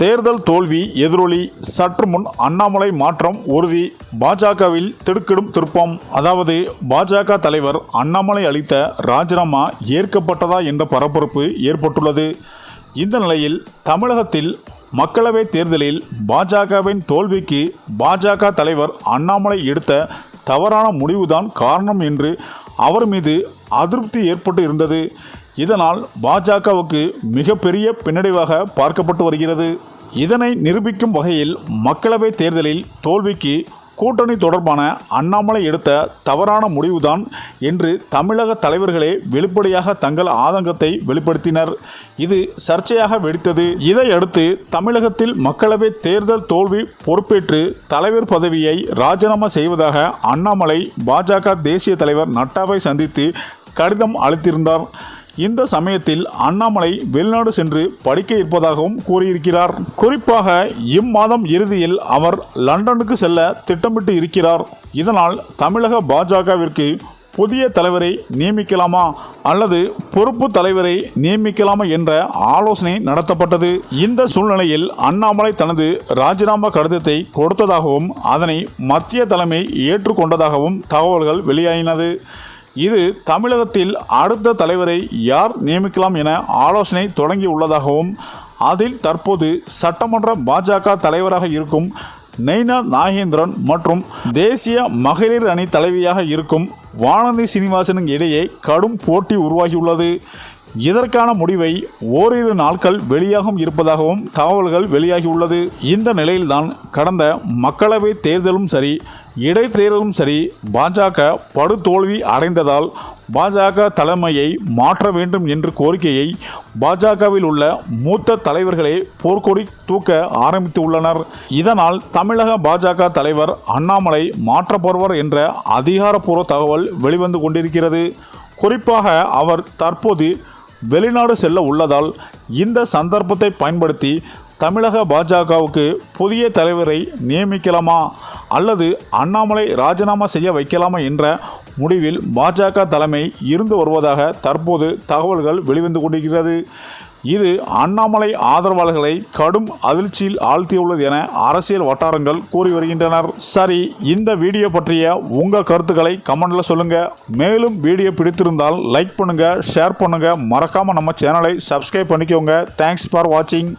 தேர்தல் தோல்வி எதிரொலி சற்று முன் அண்ணாமலை மாற்றம் உறுதி. பாஜகவில் திடுக்கிடும் திருப்பம். அதாவது பாஜக தலைவர் அண்ணாமலை அளித்த ராஜினாமா ஏற்கப்பட்டதா என்ற பரபரப்பு ஏற்பட்டுள்ளது. இந்த நிலையில் தமிழகத்தில் மக்களவை தேர்தலில் பாஜகவின் தோல்விக்கு பாஜக தலைவர் அண்ணாமலை எடுத்த தவறான முடிவுதான் காரணம் என்று அவர் மீது அதிருப்தி ஏற்பட்டு இருந்தது. இதனால் பாஜகவுக்கு மிகப்பெரிய பின்னடைவாக பார்க்கப்பட்டு வருகிறது. இதனை நிரூபிக்கும் வகையில் மக்களவை தேர்தலில் தோல்விக்கு கூட்டணி தொடர்பான அண்ணாமலை எடுத்த தவறான முடிவுதான் என்று தமிழக தலைவர்களே வெளிப்படையாக தங்கள் ஆதங்கத்தை வெளிப்படுத்தினர். இது சர்ச்சையாக வெடித்தது. இதையடுத்து தமிழகத்தில் மக்களவை தேர்தல் தோல்வி பொறுப்பேற்று தலைவர் பதவியை ராஜினாமா செய்வதாக அண்ணாமலை பாஜக தேசிய தலைவர் நட்டாவை சந்தித்து கடிதம் அளித்திருந்தார். இந்த சமயத்தில் அண்ணாமலை வெளிநாடு சென்று படிக்க இருப்பதாகவும் கூறியிருக்கிறார். குறிப்பாக இம்மாதம் இறுதியில் அவர் லண்டனுக்கு செல்ல திட்டமிட்டு இருக்கிறார். இதனால் தமிழக பாஜகவிற்கு புதிய தலைவரை நியமிக்கலாமா அல்லது பொறுப்பு தலைவரை நியமிக்கலாமா என்ற ஆலோசனை நடத்தப்பட்டது. இந்த சூழ்நிலையில் அண்ணாமலை தனது ராஜினாமா கடிதத்தை கொடுத்ததாகவும் அதனை மத்திய தலைமை ஏற்றுக்கொண்டதாகவும் தகவல்கள் வெளியாகினது இது தமிழகத்தில் அடுத்த தலைவரை யார் நியமிக்கலாம் என ஆலோசனை தொடங்கி உள்ளதாகவும் அதில் தற்போது சட்டமன்ற பாஜக தலைவராக இருக்கும் நெய்னா நாகேந்திரன் மற்றும் தேசிய மகளிர் அணி தலைவியாக இருக்கும் வானதி சீனிவாசனுக்கு இடையே கடும் போட்டி உருவாகியுள்ளது. இதற்கான முடிவை ஓரிரு நாட்கள் வெளியாகும் இருப்பதாகவும் தகவல்கள் வெளியாகியுள்ளது. இந்த நிலையில்தான் கடந்த மக்களவை தேர்தலும் சரி இடைத்தேர்தலும் சரி பாஜக படுதோல்வி அடைந்ததால் பாஜக தலைமையை மாற்ற வேண்டும் என்ற கோரிக்கையை பாஜகவில் உள்ள மூத்த தலைவர்களே போர்க்கொடி தூக்க ஆரம்பித்து உள்ளனர் இதனால் தமிழக பாஜக தலைவர் அண்ணாமலை மாற்றப்படுவர் என்ற அதிகாரப்பூர்வ தகவல் வெளிவந்து கொண்டிருக்கிறது. குறிப்பாக அவர் தற்போது வெளிநாடு செல்ல உள்ளதால் இந்த சந்தர்ப்பத்தை பயன்படுத்தி தமிழக பாஜகவுக்கு புதிய தலைவரை நியமிக்கலாமா? அல்லது அண்ணாமலை ராஜினாமா செய்ய வைக்கலாமா என்ற முடிவில் பாஜக தலைமை இருந்து வருவதாக தற்போது தகவல்கள் வெளிவந்து கொண்டிருக்கிறது. இது அண்ணாமலை ஆதரவாளர்களை கடும் அதிர்ச்சியில் ஆழ்த்தியுள்ளது என அரசியல் வட்டாரங்கள் கூறி வருகின்றனர். சரி இந்த வீடியோ பற்றிய உங்கள் கருத்துக்களை கமெண்ட்ல சொல்லுங்க. மேலும் வீடியோ பிடித்திருந்தால் லைக் பண்ணுங்க ஷேர் பண்ணுங்க. மறக்காம நம்ம சேனலை சப்ஸ்கிரைப் பண்ணிக்கோங்க. தேங்க்ஸ் ஃபார் வாட்சிங்